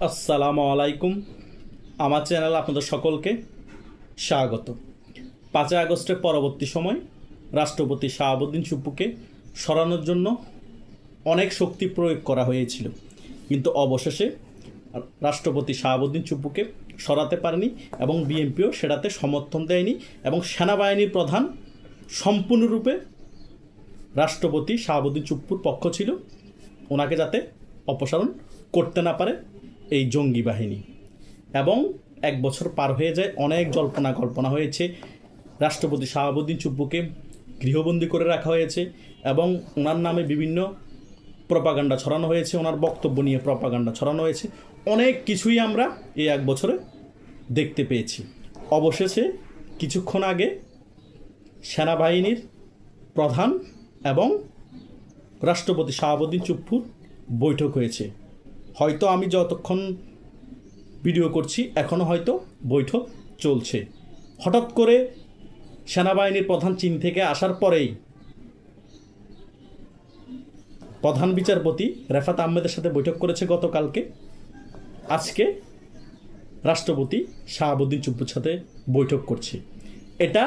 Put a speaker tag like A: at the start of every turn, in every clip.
A: আসসালামু আলাইকুম। আমার চ্যানেল আপনাদের সকলকে স্বাগত। পাঁচই আগস্টের পরবর্তী সময় রাষ্ট্রপতি শাহাবুদ্দিন চুপ্পুকে সরানোর জন্য অনেক শক্তি প্রয়োগ করা হয়েছিল। কিন্তু অবশেষে রাষ্ট্রপতি শাহাবুদ্দিন চুপ্পুকে সরাতে পারেনি এবং বিএনপিও সেটাতে সমর্থন দেয়নি এবং সেনাবাহিনীর প্রধান সম্পূর্ণরূপে রাষ্ট্রপতি শাহাবুদ্দিন চুপ্পুর পক্ষ ছিল। ওনাকে যাতে অপসারণ করতে না পারে এই জঙ্গি বাহিনী। এবং এক বছর পার হয়ে যায়, অনেক জল্পনা কল্পনা হয়েছে। রাষ্ট্রপতি শাহাবুদ্দিন চুপ্পুকে গৃহবন্দী করে রাখা হয়েছে এবং ওনার নামে বিভিন্ন প্রপাগান্ডা ছড়ানো হয়েছে, ওনার বক্তব্য নিয়ে প্রপাগান্ডা ছড়ানো হয়েছে। অনেক কিছুই আমরা এই এক বছরে দেখতে পেয়েছি। অবশেষে কিছুক্ষণ আগে সেনাবাহিনীর প্রধান এবং রাষ্ট্রপতি শাহাবুদ্দিন চুপ্পুর বৈঠক হয়েছে। হয়তো আমি যতক্ষণ ভিডিও করছি এখনও হয়তো বৈঠক চলছে। হঠাৎ করে সেনাবাহিনীর প্রধান চীন থেকে আসার পরেই প্রধান বিচারপতি রেফাত আহমেদের সাথে বৈঠক করেছে গতকালকে। আজকে রাষ্ট্রপতি শাহাবুদ্দিন চুপ্পুর সাথে বৈঠক করছে। এটা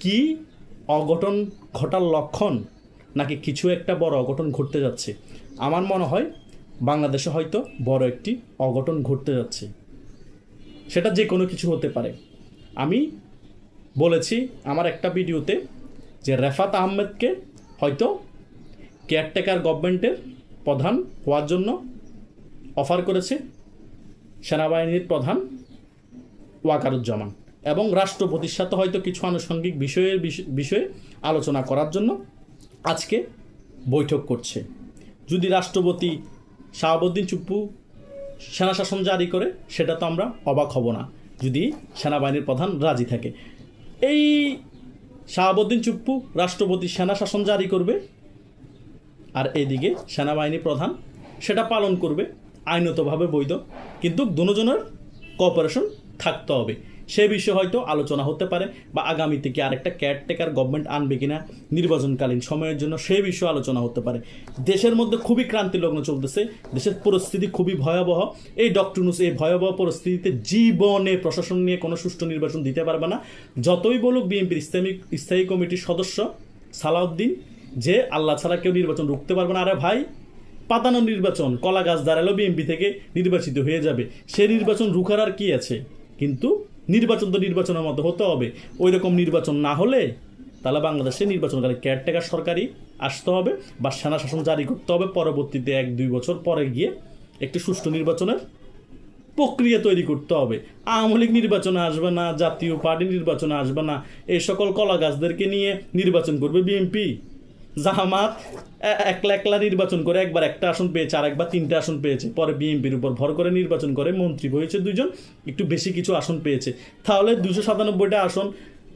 A: কি অঘটন ঘটার লক্ষণ, নাকি কিছু একটা বড় অঘটন ঘটতে যাচ্ছে? আমার মনে হয় বাংলাদেশে হয়তো বড় একটি অঘটন ঘটতে যাচ্ছে। সেটা যে কোনো কিছু হতে পারে। আমি বলেছি আমার একটা ভিডিওতে যে রেফাত আহমেদকে হয়তো কেয়ারটেকার গভর্নমেন্টের প্রধান হওয়ার জন্য অফার করেছে সেনাবাহিনীর প্রধান ওয়াকারুজ্জামান এবং রাষ্ট্রপতির সাথে হয়তো কিছু আনুষঙ্গিক বিষয়ের বিষ- বিষয়ে আলোচনা করার জন্য আজকে বৈঠক করছে। যদি রাষ্ট্রপতি শাহাবুদ্দিন চুপ্পু সেনা শাসন জারি করে, সেটা তো আমরা অবাক হব না, যদি সেনাবাহিনীর প্রধান রাজি থাকে। এই শাহাবুদ্দিন চুপ্পু রাষ্ট্রপতি সেনা শাসন জারি করবে, আর এদিকে সেনাবাহিনী প্রধান সেটা পালন করবে, আইনতভাবে বৈধ, কিন্তু দুজনের কোঅপারেশন থাকতে হবে। সে বিষয়ে হয়তো আলোচনা হতে পারে বা আগামী থেকে আরেকটা কেয়ারটেকার গভর্নমেন্ট আনবে কিনা নির্বাচনকালীন সময়ের জন্য সেই বিষয়ে আলোচনা হতে পারে। দেশের মধ্যে খুবই ক্রান্তি লগ্ন চলতেছে, দেশের পরিস্থিতি খুবই ভয়াবহ। এই ডক্টর নুস এই ভয়াবহ পরিস্থিতিতে জীবনে প্রশাসন নিয়ে কোনো সুষ্ঠু নির্বাচন দিতে পারবে না। যতই বলুক বিএনপির ইসলামিক স্থায়ী কমিটির সদস্য সালাউদ্দিন, যে আল্লাহ ছাড়া কেউ নির্বাচন রুখতে পারবে না। আরে ভাই, পাতানো নির্বাচন, কলা গাছ দাঁড়াল বিএনপি থেকে নির্বাচিত হয়ে যাবে। সে নির্বাচন রুখার আর কি আছে? কিন্তু নির্বাচন তো নির্বাচনের মতো হতে হবে। ওই রকম নির্বাচন না হলে তাহলে বাংলাদেশে নির্বাচনকালে কেয়ারটেকার সরকারি আসতে হবে বা সেনা শাসন জারি করতে হবে। পরবর্তীতে এক, দুই বছর পরে গিয়ে একটি সুষ্ঠু নির্বাচনের প্রক্রিয়া তৈরি করতে হবে। আওয়ামী লীগ নির্বাচনে আসবে না, জাতীয় পার্টি নির্বাচনে আসবে না। এই সকল কলা গাছদেরকে নিয়ে নির্বাচন করবে বিএনপি। জামাত একলা একলা নির্বাচন করে একবার একটা আসন পেয়েছে, আর একবার তিনটা আসন পেয়েছে। পরে বিএনপির উপর ভর করে নির্বাচন করে মন্ত্রী হয়েছে দুজন একটু বেশি কিছু আসন পেয়েছে। তাহলে দুশো সাতানব্বইটা আসন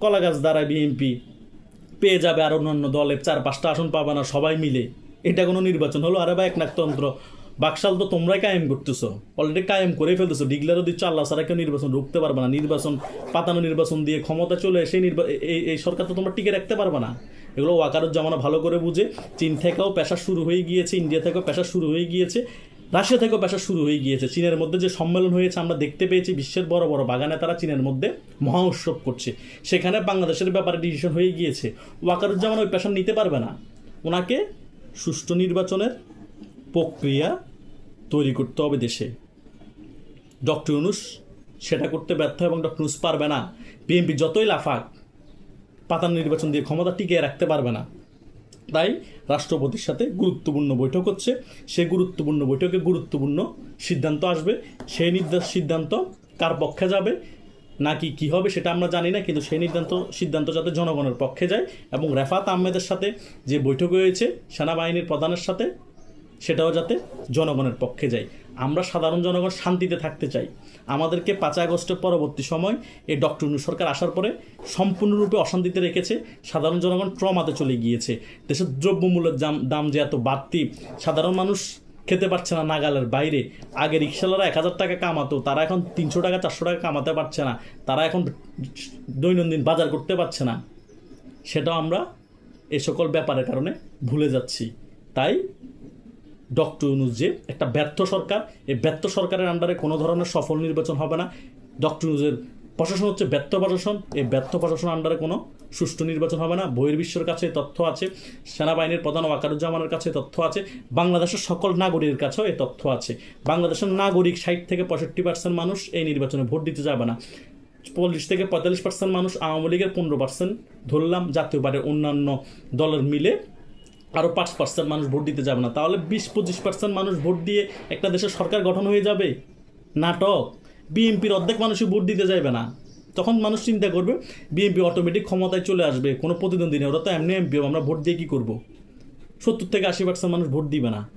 A: কলা গাছ দ্বারা বিএনপি পেয়ে যাবে, আর অন্যান্য দলে চার পাঁচটা আসন পাবে না, সবাই মিলে। এটা কোনো নির্বাচন হলো? আরে বা একনাকতন্ত্র বাকশাল তো তোমরাই কায়েম করতেছো। অলরেডি কায়েম করে ফেলতেছো। ডিগলারও দিচ্ছ, আল্লাহ ছাড়া কেউ নির্বাচন রুখতে পারবে না। নির্বাচন, পাতানো নির্বাচন দিয়ে ক্ষমতা চলে এসে এই সরকার তো তোমরা টিকে রাখতে পারবে না। এগুলো ওয়াকারুর জামানা ভালো করে বুঝে। চীন থেকেও পেশা শুরু হয়ে গিয়েছে, ইন্ডিয়া থেকেও পেশা শুরু হয়ে গিয়েছে, রাশিয়া থেকেও পেশা শুরু হয়ে গিয়েছে। চীনের মধ্যে যে সম্মেলন হয়েছে আমরা দেখতে পেয়েছি, বিশ্বের বড় বড় বাগানে তারা চীনের মধ্যে মহা উৎসব করছে। সেখানে বাংলাদেশের ব্যাপারে ডিসিশন হয়ে গিয়েছে। ওয়াকারুজ্জামান ওই পেশা নিতে পারবে না। ওনাকে সুষ্ঠু নির্বাচনের প্রক্রিয়া তৈরি করতে হবে দেশে। ডক্টর ইউনুস সেটা করতে ব্যর্থ এবং ডক্টর ইউনুস পারবে না। বিএনপি যতই লাফাক পাতান নির্বাচন দিয়ে ক্ষমতা টিকিয়ে রাখতে পারবে না। তাই রাষ্ট্রপতির সাথে গুরুত্বপূর্ণ বৈঠক হচ্ছে। সেই গুরুত্বপূর্ণ বৈঠকে গুরুত্বপূর্ণ সিদ্ধান্ত আসবে। সেই নির্দেশ সিদ্ধান্ত কার পক্ষে যাবে, নাকি কি হবে সেটা আমরা জানি না, কিন্তু সেই নির্ধান্ত সিদ্ধান্ত যাতে জনগণের পক্ষে যায় এবং রেফাত আহমেদের সাথে যে বৈঠক হয়েছে সেনাবাহিনীর প্রধানের সাথে, সেটাও যাতে জনগণের পক্ষে যায়। আমরা সাধারণ জনগণ শান্তিতে থাকতে চাই। আমাদেরকে পাঁচই আগস্টের পরবর্তী সময় এই ডক্টর ইউনূস সরকার আসার পরে সম্পূর্ণরূপে অশান্তিতে রেখেছে, সাধারণ জনগণ ট্রমাতে চলে গিয়েছে। দেশের দ্রব্যমূল্যের দাম দাম যে এত বাড়তি, সাধারণ মানুষ খেতে পারছে না নাগালের বাইরে। আগে রিক্সাওয়ালারা এক হাজার টাকা কামাতো, তারা এখন তিনশো টাকা, চারশো টাকা কামাতে পারছে না। তারা এখন দৈনন্দিন বাজার করতে পারছে না। সেটাও আমরা এ সকল ব্যাপারের কারণে ভুলে যাচ্ছি। তাই ডক্টর ইউনুস যে একটা ব্যর্থ সরকার, এই ব্যর্থ সরকারের আন্ডারে কোনো ধরনের সফল নির্বাচন হবে না। ডক্টর ইউনুসের প্রশাসন হচ্ছে ব্যর্থ প্রশাসন, এই ব্যর্থ প্রশাসন আন্ডারে কোনো সুষ্ঠু নির্বাচন হবে না। বহির্বিশ্বের কাছে তথ্য আছে, সেনাবাহিনীর প্রধান ওয়াকারুজ্জামানের কাছে তথ্য আছে, বাংলাদেশের সকল নাগরিকের কাছেও এই তথ্য আছে। বাংলাদেশের নাগরিক ষাট থেকে পঁয়ষট্টি পার্সেন্ট মানুষ এই নির্বাচনে ভোট দিতে যাবে না। চল্লিশ থেকে পঁয়তাল্লিশ পার্সেন্ট মানুষ আওয়ামী লীগের পনেরো পার্সেন্ট ধরলাম। জাতীয় পার্টির অন্যান্য দলের মিলে আরও পাঁচ পার্সেন্ট মানুষ ভোট দিতে যাবে না। তাহলে বিশ পঁচিশ পার্সেন্ট মানুষ ভোট দিয়ে একটা দেশের সরকার গঠন হয়ে যাবে? নাটক। বিএনপির অর্ধেক মানুষই ভোট দিতে যাবে না। তখন মানুষ চিন্তা করবে, বিএনপি অটোমেটিক ক্ষমতায় চলে আসবে, কোনো প্রতিদ্বন্দ্বী নেই। ওরা তো এমনি এমপি, আমরা ভোট দিয়ে কী করব? সত্তর থেকে আশি পার্সেন্ট মানুষ ভোট দিবে না।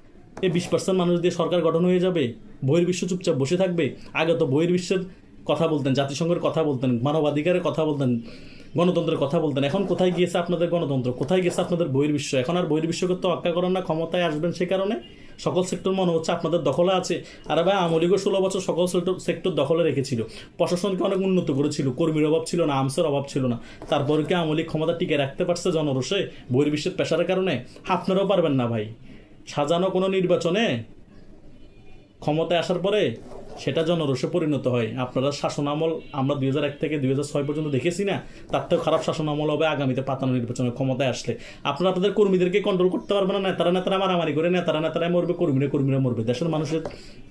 A: এই বিশ পার্সেন্ট মানুষ দিয়ে সরকার গঠন হয়ে যাবে? বহির্বিশ্ব চুপচাপ বসে থাকবে? আগে তো বহির্বিশ্বের কথা বলতেন, জাতিসংঘের কথা বলতেন, মানবাধিকারের কথা বলতেন। গণতন্ত্রের কথা বলতেন। এখন কোথায় গিয়েছে আপনাদের গণতন্ত্র? কোথায় গেছে আপনাদের বহির্বিশ্ব? এখন আর বহির্বিশ্বকে তো অক্কা করেন না, ক্ষমতায় আসবেন সে কারণে? সকল সেক্টর মনে হচ্ছে আপনাদের দখলে আছে। আর ভাই আমলিগো ষোলো বছর সকল সেক্টর সেক্টর দখলে রেখেছিল। প্রশাসনকে অনেক উন্নত করেছিল, কর্মীর অভাব ছিল না আমসের অভাব ছিল না। তারপরে কি আমলিক ক্ষমতা টিকে রাখতে পারছে জনরোষে? বহির্বিশ্বের পেশারের কারণে? আপনারাও পারবেন না ভাই। সাজানো কোনো নির্বাচনে ক্ষমতায় আসার পরে সেটা জনরোষে পরিণত হয়। আপনারা শাসন আমল আমরা দুই হাজার এক থেকে দুই হাজার ছয় পর্যন্ত দেখেছি না? তার থেকেও খারাপ শাসন আমল হবে আগামীতে পাতানো নির্বাচনের ক্ষমতায় আসলে। আপনারা আপনাদের কর্মীদেরকে কন্ট্রোল করতে পারবেন না, নেতারা নেতারা মারামারি করে, নেতারা নেতারা মরবে, কর্মীরা কর্মীরা মরবে। দেশের মানুষের,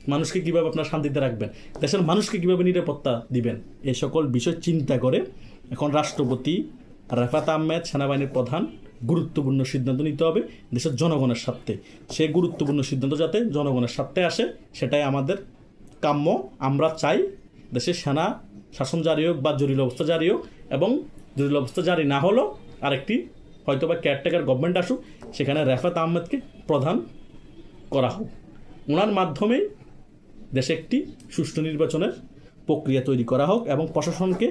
A: মানুষকে কীভাবে আপনারা শান্তিতে রাখবেন? দেশের মানুষকে কীভাবে নিরাপত্তা দিবেন? এই সকল বিষয় চিন্তা করে এখন রাষ্ট্রপতি রেফাত আহমেদ, সেনাবাহিনীর প্রধান, গুরুত্বপূর্ণ সিদ্ধান্ত নিতে হবে দেশের জনগণের স্বার্থে। সেই গুরুত্বপূর্ণ সিদ্ধান্ত যাতে জনগণের স্বার্থে আসে, সেটাই আমাদের কাম্য, আমরা চাই দেশের সেনা, শাসন জারি হোক বা জরুরি অবস্থা জারি হোক এবং জরুরি অবস্থা জারি না হলেও আরেকটি হয়তো বা কেয়ারটেকার গভর্নমেন্ট আসুক, সেখানে রেফাত আহমেদকে প্রধান করা হোক। ওনার মাধ্যমেই দেশে একটি সুষ্ঠু নির্বাচনের প্রক্রিয়া তৈরি করা হোক এবং প্রশাসনকে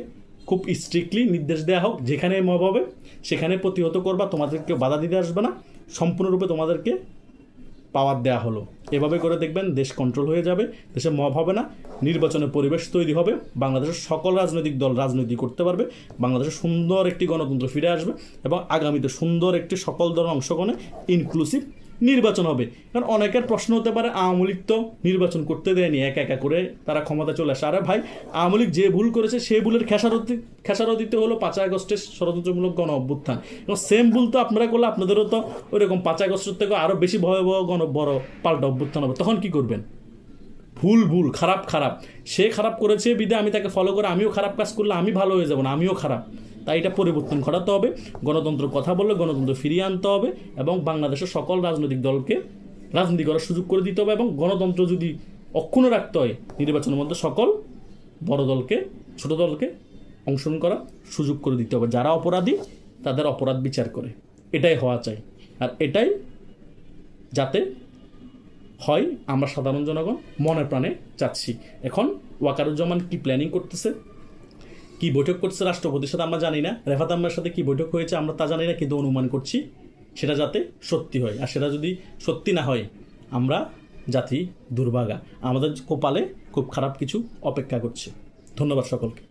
A: খুব স্ট্রিক্টলি নির্দেশ দেওয়া হোক, যেখানে মব হবে, সেখানে প্রতিহত করবা তোমাদেরকে বাধা দিতে আসবে না, সম্পূর্ণরূপে তোমাদেরকে পাওয়ার দেওয়া হলো। এভাবে করে দেখবেন দেশ কন্ট্রোল হয়ে যাবে, দেশে মব হবে না নির্বাচনের পরিবেশ তৈরি হবে, বাংলাদেশের সকল রাজনৈতিক দল রাজনীতি করতে পারবে বাংলাদেশে সুন্দর একটি গণতন্ত্র ফিরে আসবে এবং আগামীতে সুন্দর একটি সকল দল অংশগ্রহণে ইনক্লুসিভ নির্বাচন হবে। কারণ অনেকের প্রশ্ন হতে পারে, আওয়ামী লীগ তো নির্বাচন করতে দেয়নি, একা একা করে তারা ক্ষমতা চলে আসে। আরে ভাই, আওয়ামী লীগ যে ভুল করেছে, সেই ভুলের খেসারতি খেসারতিতে হলো পাঁচই আগস্টের ষড়যন্ত্রমূলক গণ অভ্যুত্থান। এবং সেম ভুল তো আপনারা করলে আপনাদেরও তো ওইরকম পাঁচই আগস্টের থেকে আরও বেশি ভয়াবহ গণ, বড় পাল্টা অভ্যুত্থান হবে। তখন কি করবেন? ভুল ভুল, খারাপ খারাপ। সে খারাপ করেছে বিদে, আমি তাকে ফলো করে আমিও খারাপ কাজ করলে আমি ভালো হয়ে যাব না, আমিও খারাপ। তাই এটা পরিবর্তন ঘটাতে হবে, গণতন্ত্র কথা বললে গণতন্ত্র ফিরিয়ে আনতে হবে এবং বাংলাদেশের সকল রাজনৈতিক দলকে রাজনীতি করার সুযোগ করে দিতে হবে এবং গণতন্ত্র যদি অক্ষুণ্ণ রাখতে হয় নির্বাচনের মধ্যে সকল বড় দলকে, ছোট দলকে অংশগ্রহণ করার সুযোগ করে দিতে হবে। যারা অপরাধী, তাদের অপরাধ বিচার করে। এটাই হওয়া চাই। আর এটাই যাতে হয়, আমরা সাধারণ জনগণ মনে প্রাণে চাচ্ছি। এখন ওয়াকারুজ্জামান কি প্ল্যানিং করতেছে? কি বৈঠক করছে রাষ্ট্রপতির সাথে আমরা জানি না। রেফাত আহমেদের সাথে কি বৈঠক হয়েছে আমরা তা জানি না, কিন্তু অনুমান করছি সেটা যাতে সত্যি হয়। আর সেটা যদি সত্যি না হয়, আমরা জাতি দুর্ভাগা। আমাদের কপালে খুব খারাপ কিছু অপেক্ষা করছে। ধন্যবাদ সকলকে।